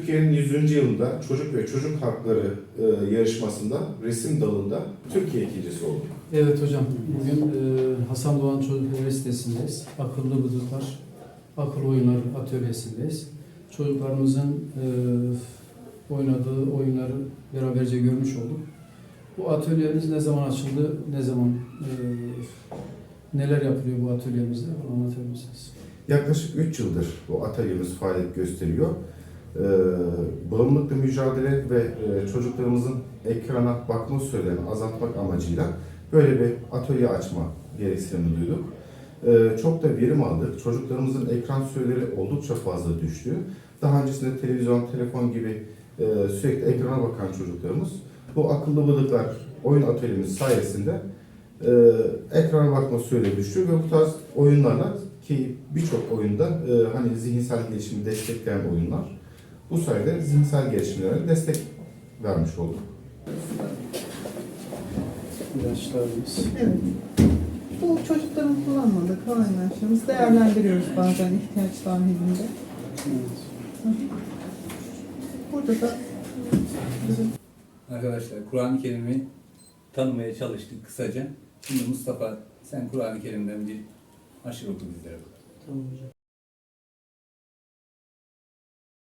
Türkiye'nin 100. yılında çocuk ve çocuk hakları e, yarışmasında resim dalında Türkiye ikincisi olduk. Evet hocam, bugün e, Hasan Doğan Çocuk Üniversitesi'ndeyiz. Akıllı Bıdıklar Akıl Oyunları Atölyesi'ndeyiz. Çocuklarımızın e, oynadığı oyunları beraberce görmüş olduk. Bu atölyemiz ne zaman açıldı, ne zaman e, neler yapılıyor bu atölyemizde anlatabilir misiniz? Yaklaşık 3 yıldır bu atölyemiz faaliyet gösteriyor. Ee, bağımlılıkla mücadele ve e, çocuklarımızın ekrana bakma sürelerini azaltmak amacıyla böyle bir atölye açma gereksinimi duyduk. Ee, çok da verim aldık. Çocuklarımızın ekran süreleri oldukça fazla düştü. Daha öncesinde televizyon, telefon gibi e, sürekli ekrana bakan çocuklarımız bu akıllı bıdıklar oyun atölyemiz sayesinde e, ekrana bakma süreleri düştü ve bu tarz oyunlarla ki birçok oyunda e, hani zihinsel gelişimi destekleyen oyunlar bu sayede zihinsel gelişimlere destek vermiş olduk. İlaçlarımız. Evet. Bu çocukların kullanmadığı kalan ilaçlarımızı değerlendiriyoruz bazen ihtiyaç dahilinde. Burada da Arkadaşlar Kur'an-ı Kerim'i tanımaya çalıştık kısaca. Şimdi Mustafa sen Kur'an-ı Kerim'den bir aşırı oku bizlere. Tamam hocam.